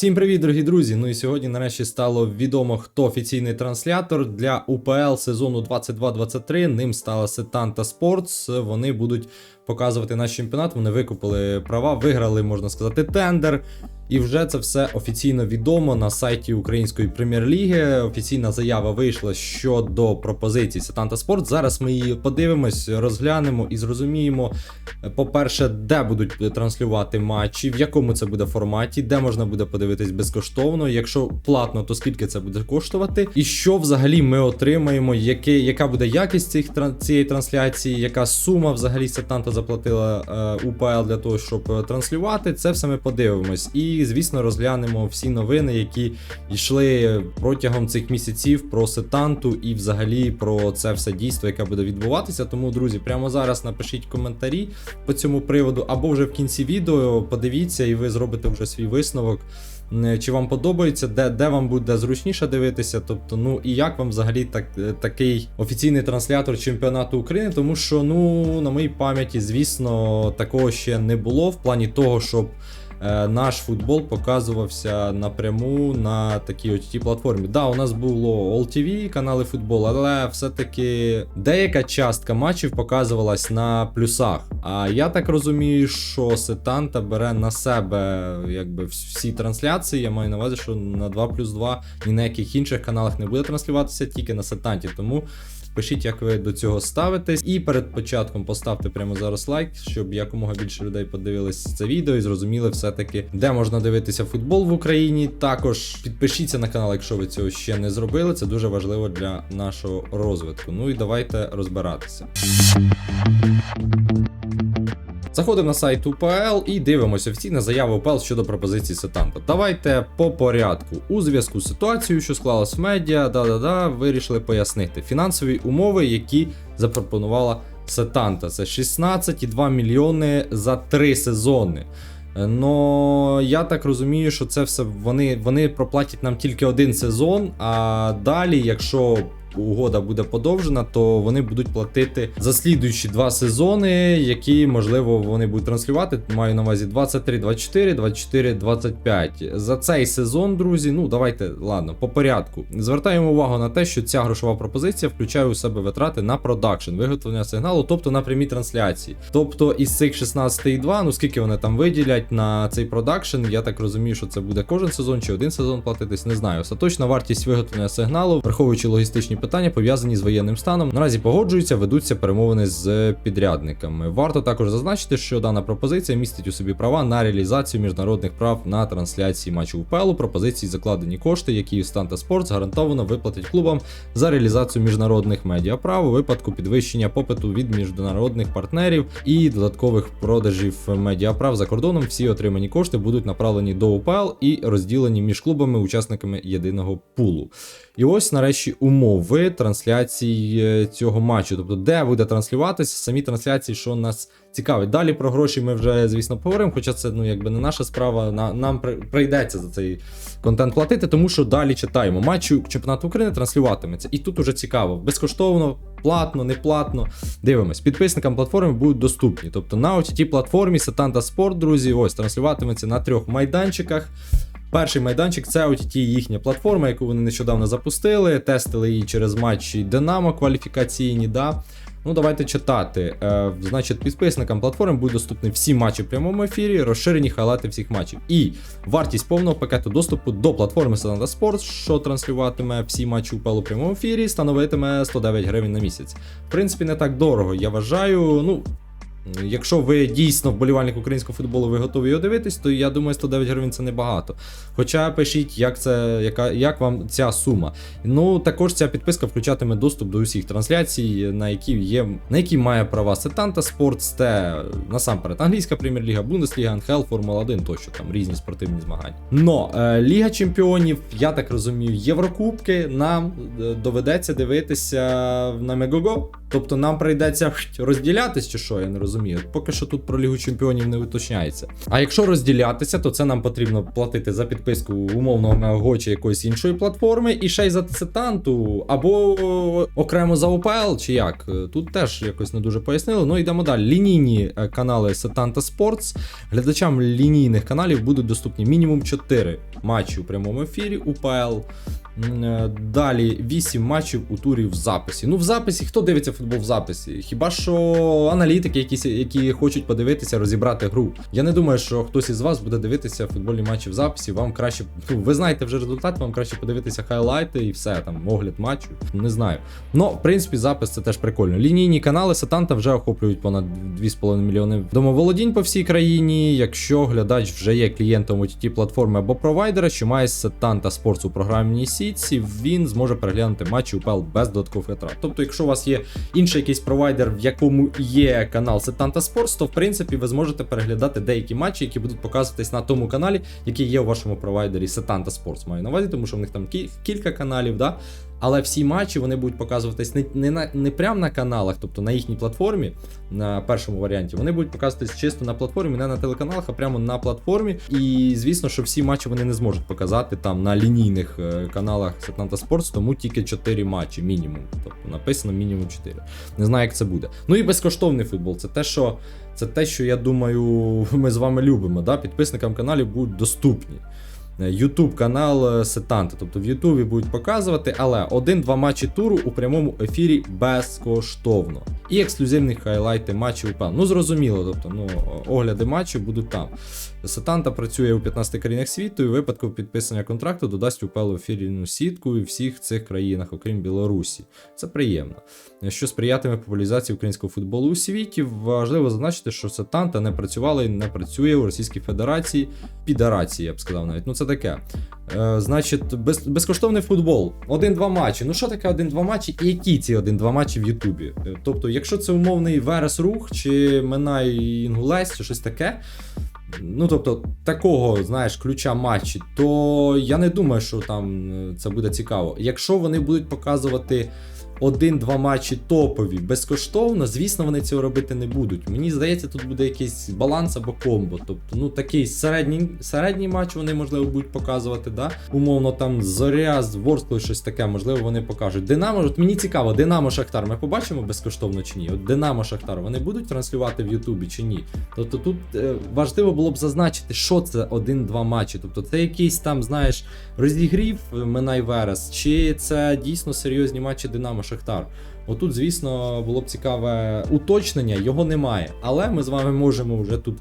Всім привіт, дорогі друзі! Ну і сьогодні нарешті стало відомо, хто офіційний транслятор для УПЛ сезону 22-23. Ним стала Сетанта Sports. Вони будуть показувати наш чемпіонат. Вони викупили права, виграли, можна сказати, тендер. І вже це все офіційно відомо на сайті Української прем'єр-ліги. Офіційна заява вийшла щодо пропозиції Сетанта Спорт. Зараз ми її подивимось, розглянемо і зрозуміємо, по-перше, де будуть транслювати матчі, в якому це буде форматі, де можна буде подивитись безкоштовно. Якщо платно, то скільки це буде коштувати, і що взагалі ми отримаємо, яке, яка буде якість цих цієї трансляції, яка сума взагалі Сетанта заплатила е, УПЛ для того, щоб е, транслювати. Це все ми подивимось. І, звісно, розглянемо всі новини, які йшли протягом цих місяців про сетанту і взагалі про це все дійство, яке буде відбуватися. Тому, друзі, прямо зараз напишіть коментарі по цьому приводу, або вже в кінці відео подивіться, і ви зробите вже свій висновок. Чи вам подобається, де, де вам буде зручніше дивитися? Тобто, ну і як вам взагалі так, е, такий офіційний транслятор чемпіонату України? Тому що, ну, на моїй пам'яті, звісно, такого ще не було в плані того, щоб наш футбол показувався напряму на такій от платформі. Да, у нас було All-TV, канали футболу, але все-таки деяка частка матчів показувалась на плюсах. А я так розумію, що Сетанта бере на себе якби всі трансляції. Я маю на увазі, що на 2 плюс 2 ні на яких інших каналах не буде транслюватися, тільки на Сетанті. Тому. Пишіть, як ви до цього ставитесь. І перед початком поставте прямо зараз лайк, щоб якомога більше людей подивились це відео і зрозуміли все-таки, де можна дивитися футбол в Україні. Також підпишіться на канал, якщо ви цього ще не зробили. Це дуже важливо для нашого розвитку. Ну і давайте розбиратися. Заходимо на сайт УПЛ і дивимося офіційна заява УПЛ щодо пропозиції Сетанта. Давайте по порядку. У зв'язку з ситуацією, що склалась в медіа, да-да-да, вирішили пояснити фінансові умови, які запропонувала Сетанта. Це 16,2 мільйони за 3 сезони. Ну, я так розумію, що це все вони, вони проплатять нам тільки один сезон, а далі, якщо угода буде подовжена, то вони будуть платити за слідуючі два сезони, які, можливо, вони будуть транслювати. Маю на увазі 23, 24, 24, 25. За цей сезон, друзі, ну давайте, ладно, по порядку. Звертаємо увагу на те, що ця грошова пропозиція включає у себе витрати на продакшн, виготовлення сигналу, тобто на прямі трансляції. Тобто із цих 16,2, ну скільки вони там виділять на цей продакшн, я так розумію, що це буде кожен сезон чи один сезон платитись, не знаю. Остаточна вартість виготовлення сигналу, враховуючи логістичні питання, пов'язані з воєнним станом, наразі погоджуються, ведуться перемовини з підрядниками. Варто також зазначити, що дана пропозиція містить у собі права на реалізацію міжнародних прав на трансляції матчів УПЛ. Пропозиції закладені кошти, які Станта Спортс гарантовано виплатить клубам за реалізацію міжнародних медіаправ у випадку підвищення попиту від міжнародних партнерів і додаткових продажів медіаправ за кордоном. Всі отримані кошти будуть направлені до УПЛ і розділені між клубами-учасниками єдиного пулу. І ось нарешті умови трансляції е, цього матчу. Тобто, де буде транслюватися самі трансляції, що нас цікавить. Далі про гроші ми вже, звісно, поговоримо. Хоча це ну якби не наша справа. На, нам при- прийдеться за цей контент платити, тому що далі читаємо. Матчу чемпіонату України транслюватиметься. І тут уже цікаво, безкоштовно, платно, не платно. Дивимось, підписникам платформи будуть доступні. Тобто на OTT платформі Сетанта Спорт, друзі, ось транслюватиметься на трьох майданчиках. Перший майданчик це OTT їхня платформа, яку вони нещодавно запустили, тестили її через матчі Динамо кваліфікаційні. Да? Ну, давайте читати. Е, значить, підписникам платформи будуть доступні всі матчі в прямому ефірі, розширені хайлайти всіх матчів. І вартість повного пакету доступу до платформи Sonata Sports, що транслюватиме всі матчі УПЛ у прямому ефірі, становитиме 109 гривень на місяць. В принципі, не так дорого. Я вважаю, ну. Якщо ви дійсно вболівальник українського футболу, ви готові його дивитись, то я думаю, 109 гривень це небагато. Хоча пишіть, як це, яка, як вам ця сума. Ну також ця підписка включатиме доступ до усіх трансляцій, на які є, на які має права Сетанта Спортс, це насамперед англійська прем'єр-ліга, Бундесліга, НХЛ, Формула 1, тощо там різні спортивні змагання. Но е, Ліга Чемпіонів, я так розумію, Єврокубки нам е, доведеться дивитися на Мегого. Тобто нам прийдеться розділятись, чи що, я не розумію. Розумію. Поки що тут про Лігу Чемпіонів не уточняється. А якщо розділятися, то це нам потрібно платити за підписку умовного Мегаго чи якоїсь іншої платформи, і ще й за Сетанту, або окремо за ОПЛ, чи як. Тут теж якось не дуже пояснили. Ну йдемо далі. Лінійні е, канали Сетанта Спортс. Глядачам лінійних каналів будуть доступні мінімум 4 матчі у прямому ефірі УПЛ. Е, Далі 8 матчів у турі в записі. Ну, в записі, хто дивиться футбол в записі? Хіба що аналітики, які, які хочуть подивитися, розібрати гру. Я не думаю, що хтось із вас буде дивитися футбольні матчі в записі. Вам краще, ну, ви знаєте вже результат, вам краще подивитися хайлайти і все, там, огляд матчу. Не знаю. Ну, в принципі, запис це теж прикольно. Лінійні канали Сатанта вже охоплюють понад 2,5 мільйони домоволодінь по всій країні. Якщо глядач вже є клієнтом OTT платформи або провайдера, що має Сатанта Спортс у програмній сітці, він зможе переглянути матчі УПЛ без додаткових витрат. Тобто, якщо у вас є інший якийсь провайдер, в якому є канал Сетанта Спортс, то в принципі ви зможете переглядати деякі матчі, які будуть показуватись на тому каналі, який є у вашому провайдері Сетанта Спортс. Маю на увазі, тому що в них там кілька каналів, да. Але всі матчі вони будуть показуватись не, не, на, не прямо на каналах, тобто на їхній платформі, на першому варіанті. Вони будуть показуватись чисто на платформі, не на телеканалах, а прямо на платформі. І звісно, що всі матчі вони не зможуть показати там на лінійних е, каналах Сетанта Спортс, тому тільки 4 матчі, мінімум. Тобто написано мінімум 4. Не знаю, як це буде. Ну і безкоштовний футбол. Це те, що це те, що я думаю, ми з вами любимо. Да? Підписникам каналів будуть доступні. YouTube канал е, Сетанта. Тобто в Ютубі будуть показувати, але один-два матчі туру у прямому ефірі безкоштовно. І ексклюзивні хайлайти матчів. Ну зрозуміло, тобто ну, огляди матчів будуть там. Сетанта працює у 15 країнах світу, і в випадку підписання контракту додасть УПЛ ефірну сітку і всіх цих країнах, окрім Білорусі. Це приємно. Що сприятиме популяризації українського футболу у світі. Важливо зазначити, що Сетанта не працювала і не працює у Російській Федерації. Підарації, я б сказав навіть. Ну це таке. Е, значить, без, безкоштовний футбол. Один-два матчі. Ну що таке один-два матчі? І які ці один-два матчі в Ютубі? Е, Тобто, якщо це умовний Верес Рух чи Минай Інгулець, чи щось таке. Ну, тобто, такого, знаєш, ключа матчі, то я не думаю, що там е, це буде цікаво. Якщо вони будуть показувати один-два матчі топові безкоштовно, звісно, вони цього робити не будуть. Мені здається, тут буде якийсь баланс або комбо. Тобто, ну такий середній, середній матч вони можливо будуть показувати, да? Умовно, там Зоря з Ворсклою щось таке, можливо, вони покажуть. Динамо, от мені цікаво, Динамо Шахтар ми побачимо безкоштовно чи ні? От Динамо Шахтар вони будуть транслювати в Ютубі чи ні? Тобто тут е, важливо було б зазначити, що це один-два матчі. Тобто це якийсь там, знаєш, розігрів Минай Верес, чи це дійсно серйозні матчі Динамо. Отут, звісно, було б цікаве уточнення, його немає. Але ми з вами можемо вже тут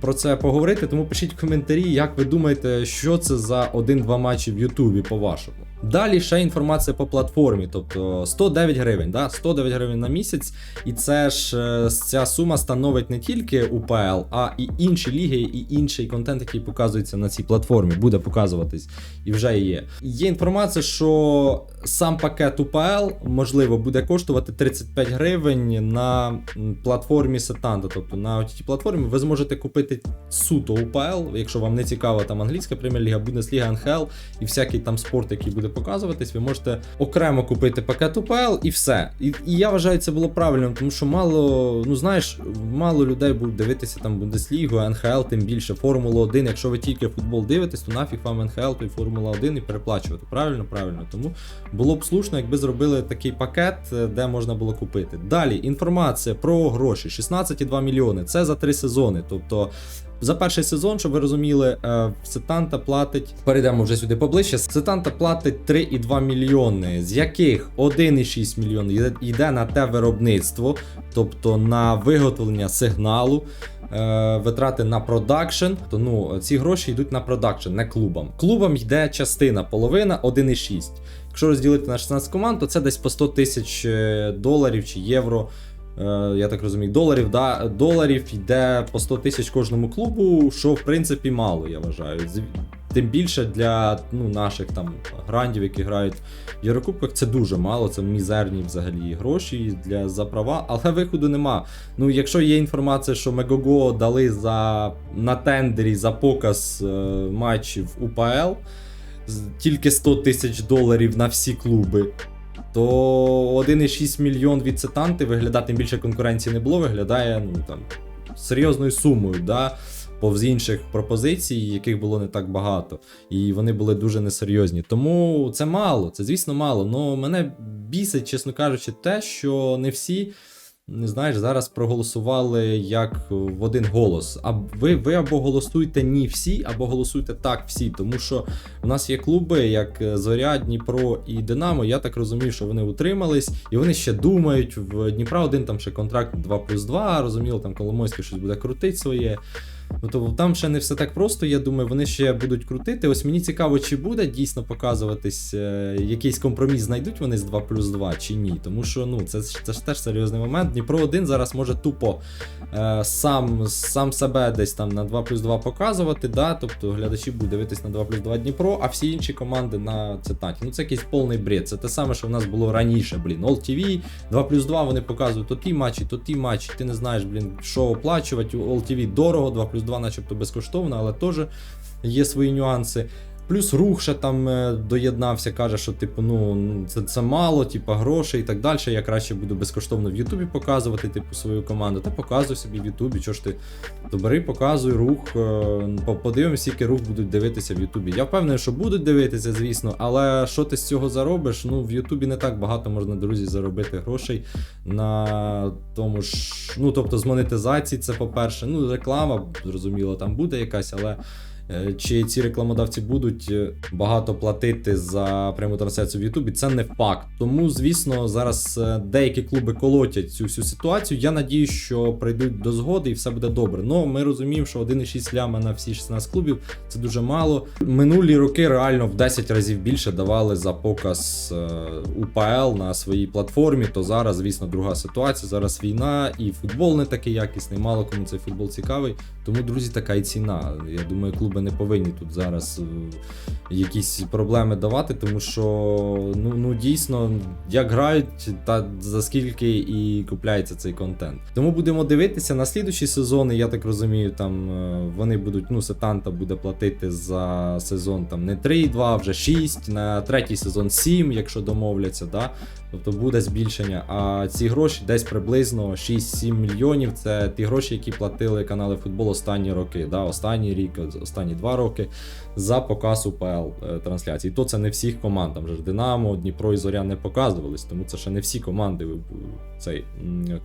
про це поговорити. Тому пишіть в коментарі, як ви думаєте, що це за один-два матчі в Ютубі по-вашому. Далі ще інформація по платформі, тобто 109 гривень, да? 109 гривень на місяць, і це ж е, ця сума становить не тільки УПЛ, а і інші ліги, і інший контент, який показується на цій платформі, буде показуватись і вже є. Є інформація, що сам пакет УПЛ можливо буде коштувати 35 гривень на платформі Сетанта. Тобто на OTT платформі ви зможете купити суто УПЛ, якщо вам не цікава там англійська прем'єр-ліга, Бундесліга, НХЛ і всякий там спорт, який буде показуватись, ви можете окремо купити пакет УПЛ і все. І, і я вважаю, це було правильно, тому що мало, ну знаєш, мало людей будуть дивитися там Бундеслігу, НХЛ, тим більше Формулу 1. Якщо ви тільки футбол дивитесь, то нафіг вам НХЛ, то й Формула 1 і переплачувати. Правильно, правильно. Тому було б слушно, якби зробили такий пакет, е, де можна було купити. Далі інформація про гроші: 16,2 мільйони. Це за три сезони. Тобто. За перший сезон, щоб ви розуміли, е, Сетанта платить. Перейдемо вже сюди поближче. Сетанта платить 3,2 мільйони, з яких 1,6 мільйон йде- на те виробництво, тобто на виготовлення сигналу, е, витрати на продакшн. То ну ці гроші йдуть на продакшн, не клубам. Клубам йде частина, половина 1,6. Якщо розділити на 16 команд, то це десь по 100 тисяч е, доларів чи євро. Е, Я так розумію, доларів, да, доларів йде по 100 тисяч кожному клубу, що в принципі мало, я вважаю. Тим більше для ну, наших там грандів, які грають в Єврокубках, це дуже мало, це мізерні взагалі гроші для за права, але виходу нема. Ну, якщо є інформація, що Мегого дали за на тендері за показ е, матчів УПЛ тільки 100 тисяч доларів на всі клуби. То 1,6 мільйон від Сетанти виглядає, тим більше конкуренції не було, виглядає ну, там, серйозною сумою. Да? Повз інших пропозицій, яких було не так багато, і вони були дуже несерйозні. Тому це мало, це звісно мало. Но мене бісить, чесно кажучи, те, що не всі. Не знаєш, зараз проголосували як в один голос. А ви, ви або голосуєте ні всі, або голосуєте так всі. Тому що в нас є клуби, як Зоря, Дніпро і Динамо. Я так розумію, що вони утримались, і вони ще думають. В Дніпра один там ще контракт 2 плюс 2, розуміло, там Коломойський щось буде крутить своє. Ну, то там ще не все так просто. Я думаю, вони ще будуть крутити. Ось мені цікаво, чи буде дійсно показуватись е, якийсь компроміс, знайдуть вони з 2 плюс 2 чи ні. Тому що ну це, це ж теж серйозний момент. Дніпро 1 зараз може тупо е, сам, сам себе десь там на 2 плюс 2 показувати. Да? Тобто глядачі будуть дивитись на 2 плюс 2 Дніпро, а всі інші команди на цитаті. Ну це якийсь повний бред. Це те саме, що в нас було раніше. Блін, All TV, 2 плюс 2 вони показують то ті матчі, то ті матчі. Ти не знаєш, блін, що оплачувати. All TV дорого, 2 плюс 2 начебто безкоштовно, але теж є свої нюанси. Плюс рух ще там е, доєднався, каже, що типу, ну це, це мало, типу, грошей і так далі. Я краще буду безкоштовно в Ютубі показувати, типу, свою команду. Та показуй собі в Ютубі. Чого ж ти то бери, показуй рух. е, по- скільки рух будуть дивитися в Ютубі. Я впевнений, що будуть дивитися, звісно, але що ти з цього заробиш? Ну, в Ютубі не так багато можна, друзі, заробити грошей на тому ж. Ну, тобто, з монетизації, це по-перше. Ну, реклама, зрозуміло, там буде якась, але. Е, Чи ці рекламодавці будуть е, багато платити за пряму трансляцію в Ютубі? Це не факт. Тому, звісно, зараз е, деякі клуби колотять цю всю ситуацію. Я надію, що прийдуть до згоди і все буде добре. Ну ми розуміємо, що 1,6 ляма на всі 16 клубів це дуже мало. Минулі роки реально в 10 разів більше давали за показ УПЛ на своїй платформі. То зараз, звісно, друга ситуація. Зараз війна і футбол не такий якісний. Мало кому цей футбол цікавий. Тому, друзі, така і ціна. Я думаю, клуби не повинні тут зараз е, якісь проблеми давати, тому що ну, ну дійсно, як грають, та за скільки і купляється цей контент. Тому будемо дивитися на слідучі сезони. Я так розумію, там е, вони будуть, ну, Сетанта буде платити за сезон там не 3,2, а вже 6, на третій сезон 7, якщо домовляться. Да? Тобто буде збільшення. А ці гроші десь приблизно 6-7 мільйонів. Це ті гроші, які платили канали футбол останні роки. Да? Останній рік, останні два роки за показ УПЛ е, трансляцій. І то це не всіх команд. Там же Динамо, Дніпро і Зоря не показувались, тому це ще не всі команди е, цей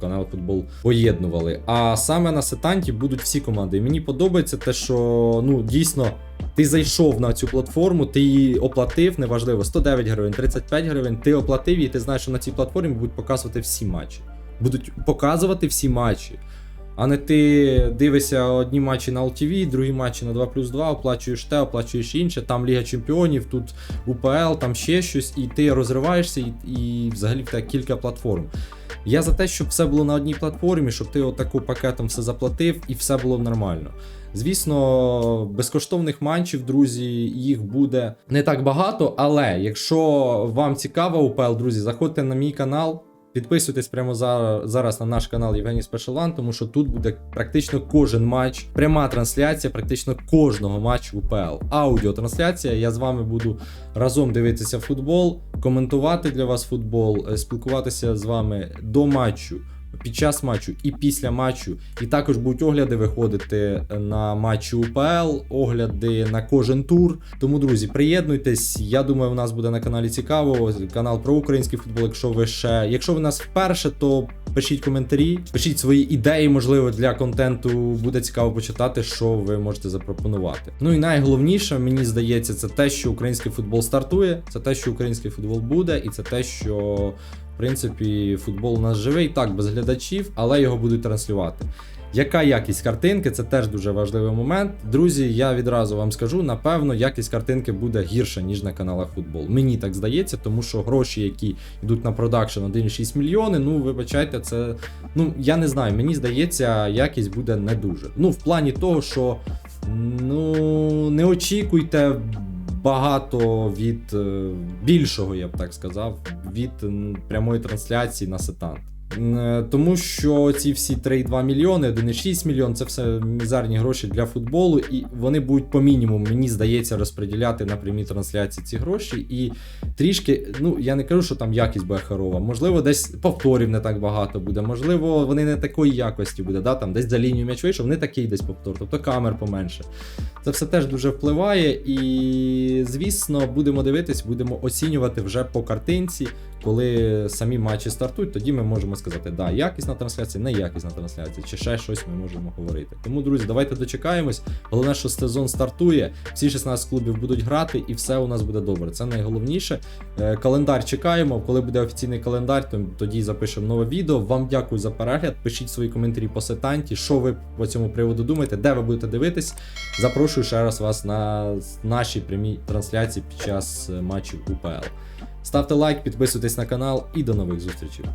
канал футбол поєднували. А саме на сетанті будуть всі команди. І мені подобається те, що ну дійсно. Ти зайшов на цю платформу, ти її оплатив, неважливо, 109 гривень, 35 гривень, ти оплатив і ти знаєш, що на цій платформі будуть показувати всі матчі. Будуть показувати всі матчі. А не ти дивишся одні матчі на LTV, другі матчі на 2 плюс 2, оплачуєш те, оплачуєш інше, там Ліга Чемпіонів, тут УПЛ, там ще щось, і ти розриваєшся, і, і взагалі в тебе кілька платформ. Я за те, щоб все було на одній платформі, щоб ти отаку пакетом все заплатив і все було нормально. Звісно, безкоштовних матчів, друзі, їх буде не так багато, але якщо вам цікаво УПЛ, друзі, заходьте на мій канал. Підписуйтесь прямо за- зараз на наш канал Євгеній Спешелан, тому що тут буде практично кожен матч, пряма трансляція практично кожного матчу УПЛ. Аудіотрансляція. Я з вами буду разом дивитися футбол, коментувати для вас футбол, е, спілкуватися з вами до матчу. Під час матчу і після матчу, і також будуть огляди виходити на матчі УПЛ, огляди на кожен тур. Тому, друзі, приєднуйтесь. Я думаю, у нас буде на каналі цікаво. Канал про український футбол. Якщо ви ще, якщо ви нас вперше, то пишіть коментарі, пишіть свої ідеї, можливо, для контенту буде цікаво почитати, що ви можете запропонувати. Ну і найголовніше, мені здається, це те, що український футбол стартує, це те, що український футбол буде, і це те, що принципі, футбол у нас живий, так, без глядачів, але його будуть транслювати. Яка якість картинки? Це теж дуже важливий момент. Друзі, я відразу вам скажу, напевно, якість картинки буде гірша, ніж на каналах футбол. Мені так здається, тому що гроші, які йдуть на продакшн 1,6 мільйони, ну вибачайте, це. Ну, я не знаю, мені здається, якість буде не дуже. Ну, в плані того, що ну не очікуйте багато від е, більшого, я б так сказав, від прямої трансляції на сетант. М, Тому що ці всі 3,2 мільйони, 1,6 мільйон це все мізерні гроші для футболу, і вони будуть по мінімуму, мені здається, розподіляти на прямі трансляції ці гроші. І трішки, ну я не кажу, що там якість буде хорова. Можливо, десь повторів не так багато буде. Можливо, вони не такої якості буде. Да? Там десь за лінію м'яч вийшов, не такий десь повтор, тобто камер поменше. Це все теж дуже впливає, і звісно, будемо дивитись, будемо оцінювати вже по картинці, коли самі матчі стартують. Тоді ми можемо сказати, да, якісна трансляція, не якісна трансляція, чи ще щось ми можемо говорити. Тому, друзі, давайте дочекаємось. Головне, що сезон стартує, всі 16 клубів будуть грати, і все у нас буде добре. Це найголовніше. Е, Календар чекаємо. Коли буде офіційний календар, то тоді запишемо нове відео. Вам дякую за перегляд. Пишіть свої коментарі по сетанті, що ви по цьому приводу думаєте, де ви будете дивитись. Запрошую ще раз вас на наші прямі трансляції під час е, матчів УПЛ. Ставте лайк, підписуйтесь на канал і до нових зустрічей.